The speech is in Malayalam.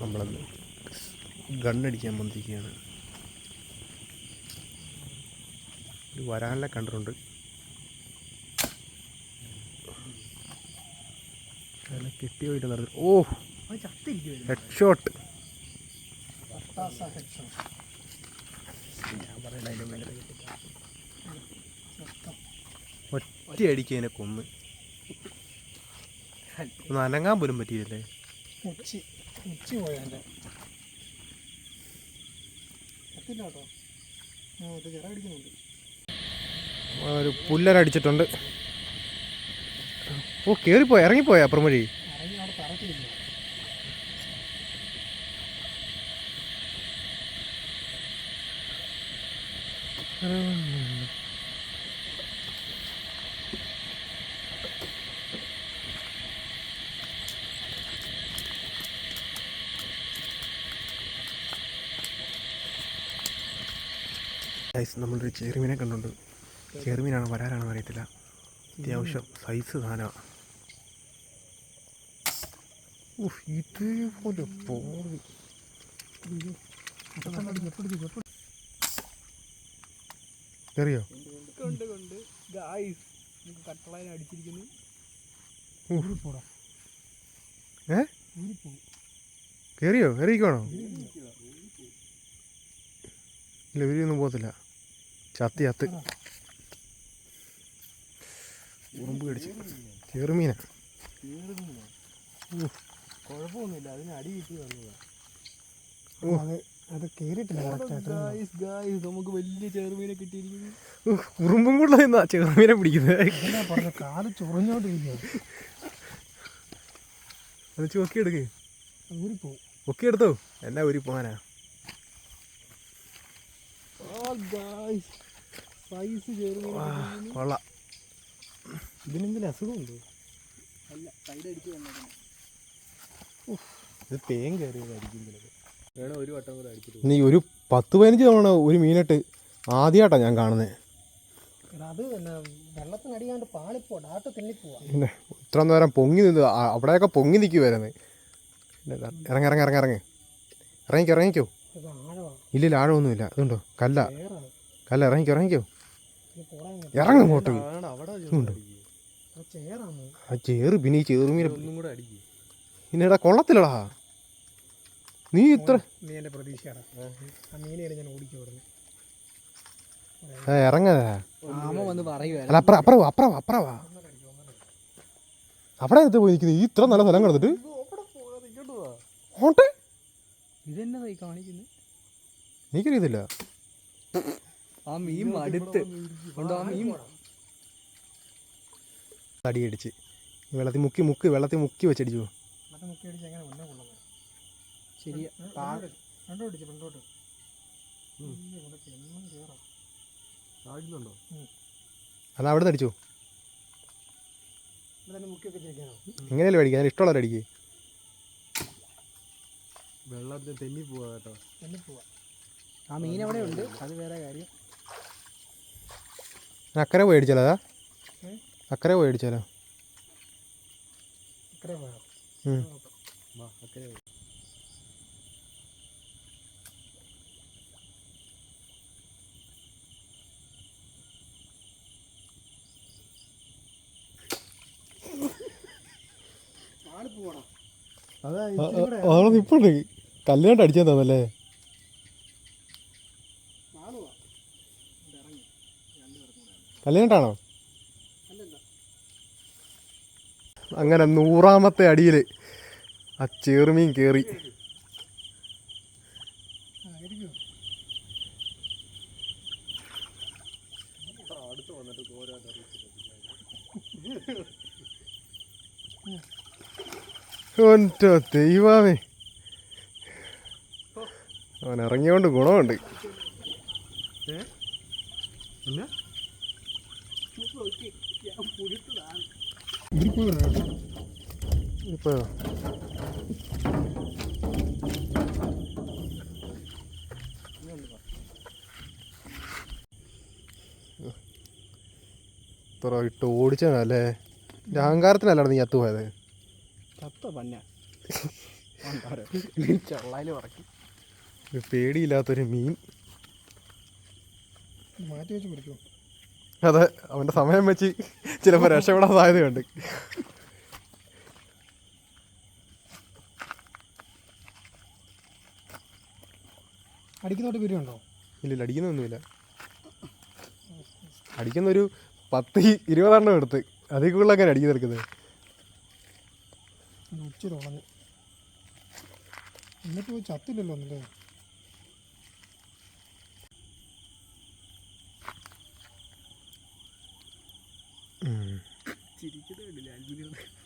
നമ്മളന്ന് ഗണ്ണടിക്കാൻ വന്നിരിക്കുകയാണ്. ഒരു വരാലിനെ കണ്ടിട്ടുണ്ട് അതിനെ കെട്ടി പോയിട്ട് നടന്നു ഓ ഹെഡ് ഷോട്ട് ഒറ്റ അടിക്കതിനെ കൊന്ന്. ഒന്ന് അനങ്ങാൻ പോലും പറ്റിയില്ലേ? ഉച്ചി പോയാന്റെ പോയ എത്തില്ല കേട്ടോ ആ അത് ചിറ അടിക്കുന്നുണ്ട് ഒരു പുല്ലരടിച്ചിട്ടുണ്ട് ഓ കയറിപ്പോയി ഇറങ്ങിപ്പോയ അപ്പുറം വഴി. ഇറങ്ങി ഗൈസ് നമ്മളൊരു ചെറുമീനെ കണ്ടുണ്ട്. ചെറുമീനാണോ വരാനാണോ അറിയത്തില്ല. അത്യാവശ്യം സൈസ് സാധനമാണ് ഇതേപോലെ പോയി. കയറിയോ കൊണ്ട് കൊണ്ട്. ഗായ്സ് കട്ടളായി അടിച്ചിരിക്കുന്നു. ഏ? കയറിയോ കയറിക്കോണോ ഇല്ല ഇവരൊന്നും പോകത്തില്ല. ചത്ത് ചത്ത്. ഉറുമ്പ് കടിച്ച്. ചെറുമീന കുഴപ്പമൊന്നുമില്ല അതിന് അടി കിട്ടി വന്നതാ. ഓ. അത് ഗായ്സ് നമുക്ക് വലിയ ചെറുമീനെ കിട്ടിയിരിക്കുന്നു. ഉറുമ്പും കൂടെ നിന്നാ ചെറുമീനെ പിടിക്കുന്നത് കാൽ ചൊറഞ്ഞോണ്ടിരിക്കുക അത് ചോക്കി എടുക്കേ. ഒക്കെ എടുത്തോ. എന്നാ ഊരി പോകാനാ ഗായ്സ് സൈസ്. കൊള്ളാം. അസുഖമുണ്ടോ? അല്ല സൈഡ് അടിച്ച് വന്നേക്കണം. ഇത് തേൻ കയറിയതായിരിക്കും വേണം ഒരു വട്ടം കൂടെ അടിച്ചിട്ട് ഇനി ഒരു പത്ത് പതിനഞ്ച് തവണ ഒരു മീനിട്ട് ആദ്യമായിട്ടാണ് ഞാൻ കാണുന്നത് അത് വെള്ളത്തിനടിയാണ്ട് പാളിപ്പോ ഡാട്ട് തെന്നിപ്പോവാ. പിന്നെ ഇത്ര നേരം പൊങ്ങി നിന്ന് അവിടെയൊക്കെ പൊങ്ങി നിൽക്കുമായിരുന്നു ഇറങ്ങി ഇറങ്ങി ഇറങ്ങി ഇറങ്ങി. ഇറങ്ങിക്കോ ഇറങ്ങിക്കോ. ഇല്ലില്ല ആഴമൊന്നുമില്ല. അതുണ്ടോ കല്ല. കല്ല ഇറങ്ങിക്കോ ഇറങ്ങിക്കോ. ഇറങ്ങ് ഇങ്ങോട്ട് ആ ചേറ് പിന്നെ ഈ ചേറുമീനെ പിന്നെടാ കൊള്ളത്തില്ലടാ. നീ ഇത്ര നീ എന്റെ പ്രതീക്ഷയാണ്. ആ. മീനെയാണ് ഞാൻ ഓടിക്കും ഇവിടുന്ന് ആ, ആമ വന്ന് പറയുമായിരുന്നു അല്ല അപ്പുറം അപ്പുറം വാ, അപ്പുറം വാ, അപ്പുറം വാ. അവിടെ എടുത്ത് പോയി നിൽക്കുന്നത് ഈ ഇത്ര നല്ല സ്ഥലം കിടന്നിട്ട്? ഓട്ടെ എനിക്കറിയത്തില്ല ആ മീൻ അടുത്ത് ഉണ്ടോ ആ മീൻ? തടിയടിച്ച്. വെള്ളത്തിൽ മുക്കി മുക്കി വെള്ളത്തിൽ മുക്കി വെച്ചടിച്ചു. ശരിയാ അത് അവിടെ തടിച്ചു. അടിച്ചു മുക്കി വെച്ചിരിക്കാനോ എങ്ങനെയല്ലേ അടിക്കുക അതിന് ഇഷ്ടമുള്ളവർ അടിക്കുക വെള്ളത്തിൽ തെന്നി പോവാ കേട്ടോ. തെന്നി പോവാ ആ മീൻ അവിടെ ഉണ്ട്. അത് വേറെ കാര്യം. അക്കരെ പോയി അടിച്ചാലോ അതാ? അക്കരെ പോയി അടിച്ചാലോ അതാ നിപ്പുണ്ട് കല്ലുകൊണ്ട് അടിച്ചാൽ തോന്നല്ലേ ആൾ പോവാ ഇറങ്ങി അല്ലല്ല അങ്ങനെ നൂറാമത്തെ അടിയിൽ ആ ചേർമീൻ കയറി ദൈവമേ. അവൻ ഇറങ്ങിയോണ്ട് ഗുണമുണ്ട്. ഇപ്പൊ ഇത്ര ഇട്ട് ഓടിച്ചതല്ലേ എന്റെ അഹങ്കാരത്തിനല്ലായിരുന്നു നീ അത്തു പോയത്. പന്ന ചെള്ളായിൽ പറക്കും. ഒരു പേടിയില്ലാത്തൊരു മീൻ. മാറ്റി വെച്ച് പിടിക്കും അതെ അവന്റെ സമയം വെച്ച് ചിലപ്പോൾ രക്ഷപ്പെടാൻ സാധ്യതയുണ്ട്. അടിക്കുന്നോട്ട് പിരിയുണ്ടോ ഇല്ലില്ല അടിക്കുന്നൊന്നുമില്ല. അടിക്കുന്നൊരു പത്ത് ഇരുപതെണ്ണം എടുത്ത് അതിൽ കൂടുതലൊക്കെ അടിക്കുന്ന എടുക്കുന്നത്. ഉച്ചിരി ഉണങ്ങി. എന്നിട്ട് പോയി ചത്തില്ലല്ലോ ഒന്നല്ലേ? അടിച്ചിട്ട് കണ്ടില്ല